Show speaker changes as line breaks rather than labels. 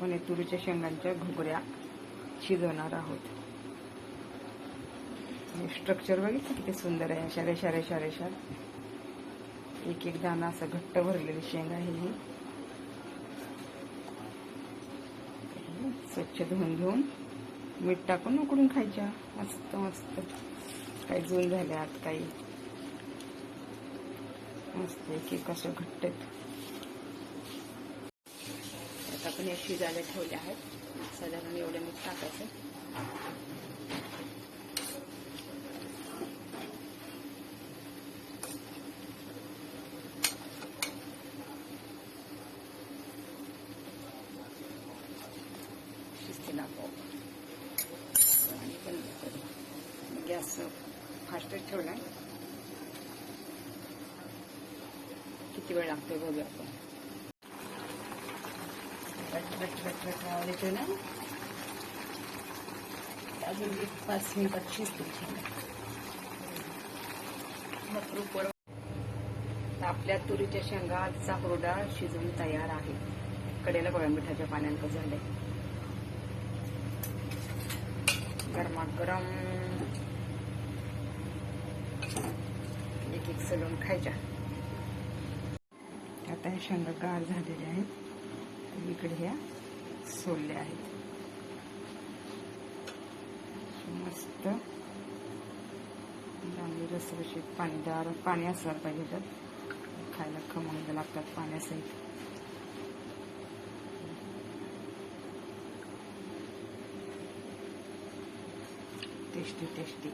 आपण हे तुरीच्या शेंगांच्या घुगऱ्या शिजवणार आहोत. स्ट्रक्चर बघितलं किती सुंदर आहे? अशा रेषा रेषा रेषा. एक एक दाना असं घट्ट भरलेली शेंग आहे ही. स्वच्छ धुवून घेऊन मीठ टाकून उकडून खायच्या. मस्त मस्त. काही जून झाल्यात काही. मस्त एक एक असं घट्ट. आहेत. आपण या शिजायला ठेवल्या आहेत. साधारण एवढं मी टाकायचं. गॅस फास्टच ठेवला किती वेळ लागतोय बघूया आपण. बट बट बट ना। अजून एक पाच मिनिटात शिजतील आपल्या तुरीच्या शेंगाचा हुरडा शिजून तयार आहे. कडेला बघा मिठाच्या पाण्यात झाले गरमागरम. एक एक सलून खायच्या. आता ह्या शेंगा गार झालेल्या आहेत. इकडे ह्या सोडल्या आहेत. मस्त चांगली रसरशीत पाणीदार पाणी असायला पाहिजे त्यात खायला खमंग लागतात पाण्यासहित. Tasty tasty.